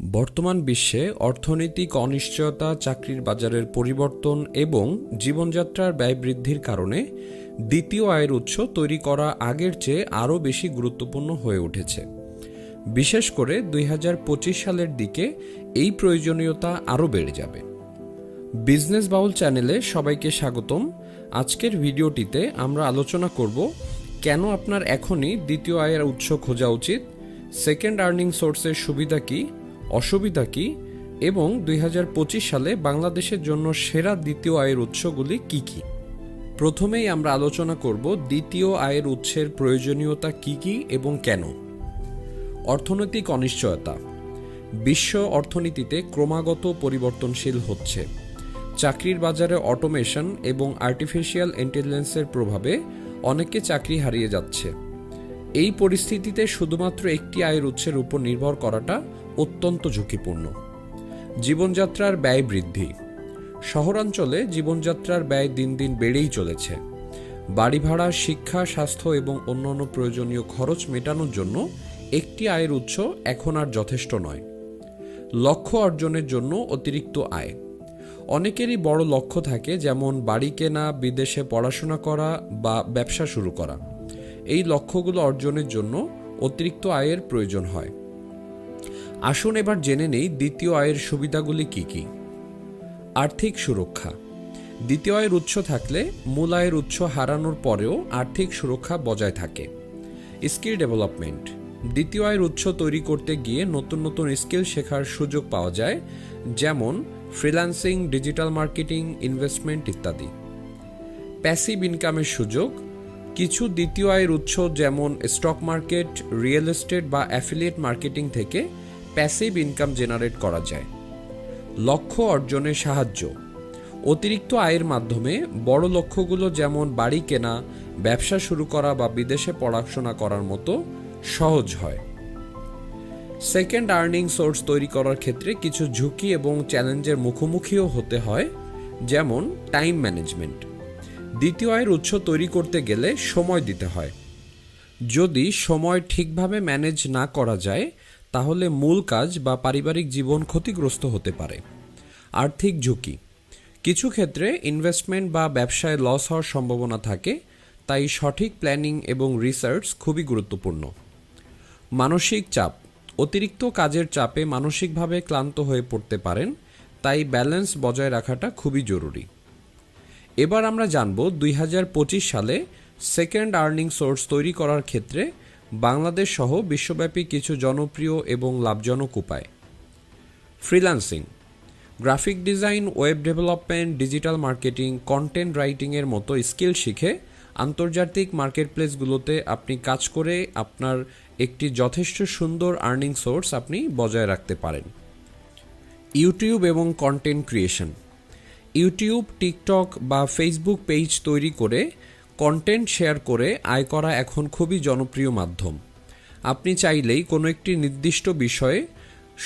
বর্তমান বিশ্বে অর্থনৈতিক অনিশ্চয়তা, চাকরির বাজারের পরিবর্তন এবং জীবনযাত্রার ব্যয় বৃদ্ধির কারণে দ্বিতীয় আয়ের উৎস তৈরি করা আগের চেয়ে আরও বেশি গুরুত্বপূর্ণ হয়ে উঠেছে। বিশেষ করে দুই হাজার পঁচিশ সালের দিকে এই প্রয়োজনীয়তা আরও বেড়ে যাবে। বিজনেস বাউল চ্যানেলে সবাইকে স্বাগতম। আজকের ভিডিওটিতে আমরা আলোচনা করব, কেন আপনার এখনই দ্বিতীয় আয়ের উৎস খোঁজা উচিত? সেকেন্ড আর্নিং সোর্সের সুবিধা কী? অসুবিধা কী এবং দুই হাজার পঁচিশ সালে বাংলাদেশের জন্য সেরা দ্বিতীয় আয়ের উৎসগুলি কী কী? প্রথমেই আমরা আলোচনা করব দ্বিতীয় আয়ের উৎসের প্রয়োজনীয়তা কী কী এবং কেন। অর্থনৈতিক অনিশ্চয়তা। বিশ্ব অর্থনীতিতে ক্রমাগত পরিবর্তনশীল হচ্ছে। চাকরির বাজারে অটোমেশন এবং আর্টিফিশিয়াল ইন্টেলিজেন্সের প্রভাবে অনেকে চাকরি হারিয়ে যাচ্ছে। এই পরিস্থিতিতে শুধুমাত্র একটি আয়ের উৎসের উপর নির্ভর করাটা অত্যন্ত ঝুঁকিপূর্ণ। জীবনযাত্রার ব্যয় বৃদ্ধি। শহরাঞ্চলে জীবনযাত্রার ব্যয় দিন দিন বেড়েই চলেছে। বাড়ি ভাড়া শিক্ষা, স্বাস্থ্য এবং অন্যান্য প্রয়োজনীয় খরচ মেটানোর জন্য একটি আয়ের উৎস এখন আর যথেষ্ট নয়। লক্ষ্য অর্জনের জন্য অতিরিক্ত আয়। অনেকেরই বড় লক্ষ্য থাকে যেমন বাড়ি কেনা, বিদেশে পড়াশোনা করা বা ব্যবসা শুরু করা। এই লক্ষ্যগুলো অর্জনের জন্য অতিরিক্ত আয়ের প্রয়োজন হয়। আসুন এবার জেনে নেই দ্বিতীয় আয়ের সুবিধাগুলি কি কি। আর্থিক সুরক্ষা। দ্বিতীয় আয়ের উৎস থাকলে মূল আয়ের উৎস হারানোর পরেও আর্থিক সুরক্ষা বজায় থাকে। Skill development. দ্বিতীয় আয়ের উৎস তৈরি করতে গিয়ে নতুন নতুন স্কিল শেখার সুযোগ পাওয়া যায়, যেমন ফ্রিল্যান্সিং, ডিজিটাল মার্কেটিং, ইনভেস্টমেন্ট ইত্যাদি। প্যাসিভ ইনকামের সুযোগ। কিছু দ্বিতীয় আয়ের উৎস যেমন স্টক মার্কেট, রিয়েল এস্টেট বা অ্যাফিলিয়েট মার্কেটিং থেকে প্যাসিভ ইনকাম জেনারেট করা যায়। লক্ষ্য অর্জনে সাহায্য। অতিরিক্ত আয়ের মাধ্যমে বড় লক্ষ্যগুলো যেমন বাড়ি কেনা, ব্যবসা শুরু করা বা বিদেশে পড়াশোনা করার মতো সহজ হয়। সেকেন্ড আর্নিং সোর্স তৈরি করার ক্ষেত্রে কিছু ঝুঁকি এবং চ্যালেঞ্জের মুখোমুখিও হতে হয়, যেমন টাইম ম্যানেজমেন্ট দ্বিতীয় আয়ের উৎস তৈরি করতে গেলে সময় দিতে হয়। যদি সময় ঠিকভাবে ম্যানেজ না করা যায় তাহলে মূল কাজ বা পারিবারিক জীবন ক্ষতিগ্রস্ত হতে পারে। আর্থিক ঝুঁকি। কিছু ক্ষেত্রে ইনভেস্টমেন্ট বা ব্যবসায় লস হওয়ার সম্ভাবনা থাকে, তাই সঠিক প্ল্যানিং এবং রিসার্চ খুবই গুরুত্বপূর্ণ। মানসিক চাপ। অতিরিক্ত কাজের চাপে মানসিকভাবে ক্লান্ত হয়ে পড়তে পারেন, তাই ব্যালেন্স বজায় রাখাটা খুবই জরুরি। এবার আমরা জানব দুই হাজার পঁচিশ সালে সেকেন্ড আর্নিং সোর্স তৈরি করার ক্ষেত্রে বাংলাদেশ সহ বিশ্বব্যাপী কিছু জনপ্রিয় এবং লাভজনক উপায়। Freelancing. Graphic design, web development, digital marketing, content রাইটিংয়ের মতো স্কিল শিখে আন্তর্জাতিক মার্কেটপ্লেসগুলোতে আপনি কাজ করে আপনার একটি যথেষ্ট সুন্দর আর্নিং সোর্স আপনি বজায় রাখতে পারেন। ইউটিউব এবং কন্টেন্ট ক্রিয়েশন। ইউটিউব, টিকটক বা ফেসবুক পেজ তৈরি করে কন্টেন্ট শেয়ার করে আয় করা এখন খুবই জনপ্রিয় মাধ্যম। আপনি চাইলেই কোনো একটি নির্দিষ্ট বিষয়ে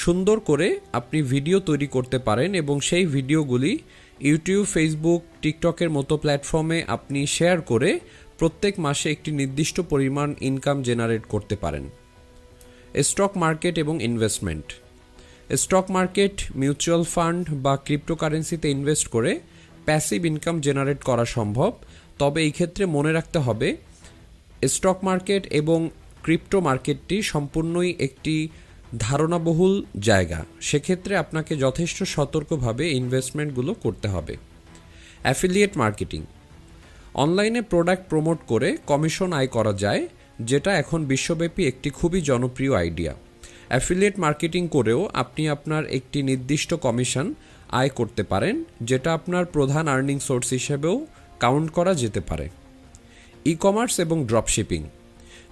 সুন্দর করে আপনি ভিডিও তৈরি করতে পারেন এবং সেই ভিডিওগুলি ইউটিউব ফেসবুক টিকটকের মতো প্ল্যাটফর্মে আপনি শেয়ার করে প্রত্যেক মাসে একটি নির্দিষ্ট পরিমাণ ইনকাম জেনারেট করতে পারেন। স্টক মার্কেট এবং investment stock market mutual fund বা ক্রিপ্টোকারেন্সিতে ইনভেস্ট করে প্যাসিভ ইনকাম জেনারেট করা সম্ভব। তবে এই ক্ষেত্রে মনে রাখতে হবে স্টক মার্কেট এবং ক্রিপ্টো মার্কেটটি সম্পূর্ণই একটি ধারণাবহুল জায়গা। সেক্ষেত্রে আপনাকে যথেষ্ট সতর্কভাবে ইনভেস্টমেন্টগুলো করতে হবে। অ্যাফিলিয়েট মার্কেটিং অনলাইনে প্রোডাক্ট প্রমোট করে কমিশন আয় করা যায়, যেটা এখন বিশ্বব্যাপী একটি খুবই জনপ্রিয় আইডিয়া অ্যাফিলিয়েট মার্কেটিং করেও আপনি আপনার একটি নির্দিষ্ট কমিশন আয় করতে পারেন, যেটা আপনার প্রধান আর্নিং সোর্স হিসেবেও কাউন্ট করা যেতে পারে। ই কমার্স এবং ড্রপশিপিং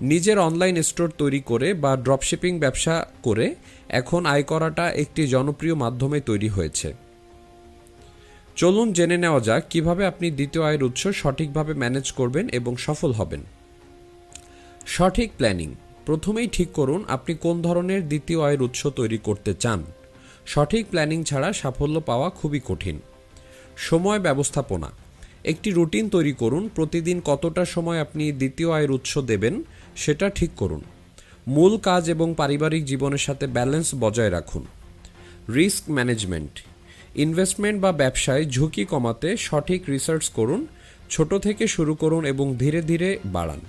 নিজের অনলাইন স্টোর তৈরি করে বা ড্রপশিপিং ব্যবসা করে এখন আয় করাটা একটি জনপ্রিয় মাধ্যমে তৈরি হয়েছে। চলুন জেনে নেওয়া যাক কীভাবে আপনি দ্বিতীয় আয়ের উৎস সঠিকভাবে ম্যানেজ করবেন এবং সফল হবেন। সঠিক প্ল্যানিং। প্রথমেই ঠিক করুন আপনি কোন ধরনের দ্বিতীয় আয়ের উৎস তৈরি করতে চান। সঠিক প্ল্যানিং ছাড়া সাফল্য পাওয়া খুবই কঠিন। সময় ব্যবস্থাপনা। একটি রুটিন তৈরি করুন, প্রতিদিন কতটা সময় আপনি দ্বিতীয় আয়ের উৎস দেবেন সেটা ঠিক করুন। মূল কাজ এবং পারিবারিক জীবনের সাথে ব্যালেন্স বজায় রাখুন। রিস্ক ম্যানেজমেন্ট ইনভেস্টমেন্ট বা ব্যবসায় ঝুঁকি কমাতে সঠিক রিসার্চ করুন, ছোট থেকে শুরু করুন এবং ধীরে ধীরে বাড়ান।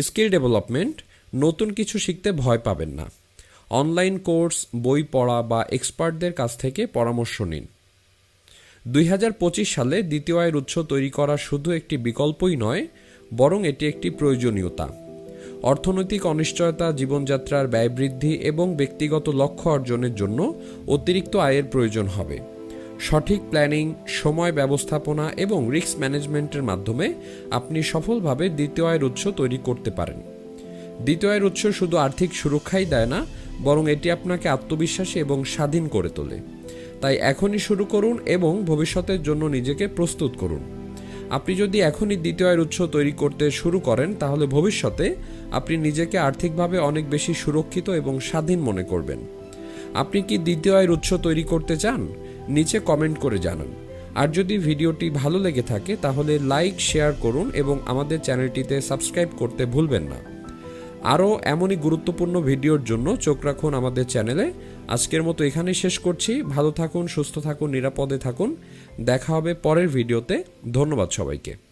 স্কিল ডেভেলপমেন্ট নতুন কিছু শিখতে ভয় পাবেন না। অনলাইন কোর্স বই পড়া বা এক্সপার্টদের কাছ থেকে পরামর্শ নিন। দুই হাজার পঁচিশ সালে দ্বিতীয় আয়ের উৎস তৈরি করা শুধু একটি বিকল্পই নয়, বরং এটি একটি প্রয়োজনীয়তা। অর্থনৈতিক অনিশ্চয়তা, জীবনযাত্রার ব্যয় বৃদ্ধি এবং ব্যক্তিগত লক্ষ্য অর্জনের জন্য অতিরিক্ত আয়ের প্রয়োজন হবে। সঠিক প্ল্যানিং, সময় ব্যবস্থাপনা এবং রিস্ক ম্যানেজমেন্টের মাধ্যমে আপনি সফলভাবে দ্বিতীয় আয়ের উৎস তৈরি করতে পারেন। দ্বিতীয় আয়ের উৎস শুধু আর্থিক সুরক্ষাই দেয় না, বরং এটি আপনাকে আত্মবিশ্বাসী এবং স্বাধীন করে তোলে। তাই এখনই শুরু করুন এবং ভবিষ্যতের জন্য নিজেকে প্রস্তুত করুন। আপনি যদি এখনই দ্বিতীয় আয়ের উৎস তৈরি করতে শুরু করেন, তাহলে ভবিষ্যতে আপনি নিজেকে আর্থিকভাবে অনেক বেশি সুরক্ষিত এবং স্বাধীন মনে করবেন। আপনি কি দ্বিতীয় আয়ের উৎস তৈরি করতে চান? নিচে কমেন্ট করে জানান। আর যদি ভিডিওটি ভালো লেগে থাকে, তাহলে লাইক, শেয়ার করুন এবং আমাদের চ্যানেলটিতে সাবস্ক্রাইব করতে ভুলবেন না। আরও এমনই গুরুত্বপূর্ণ ভিডিওর জন্য চোখ রাখুন আমাদের চ্যানেলে আজকের মতো এখানেই শেষ করছি। ভালো থাকুন, সুস্থ থাকুন, নিরাপদে থাকুন। দেখা হবে পরের ভিডিওতে। ধন্যবাদ সবাইকে।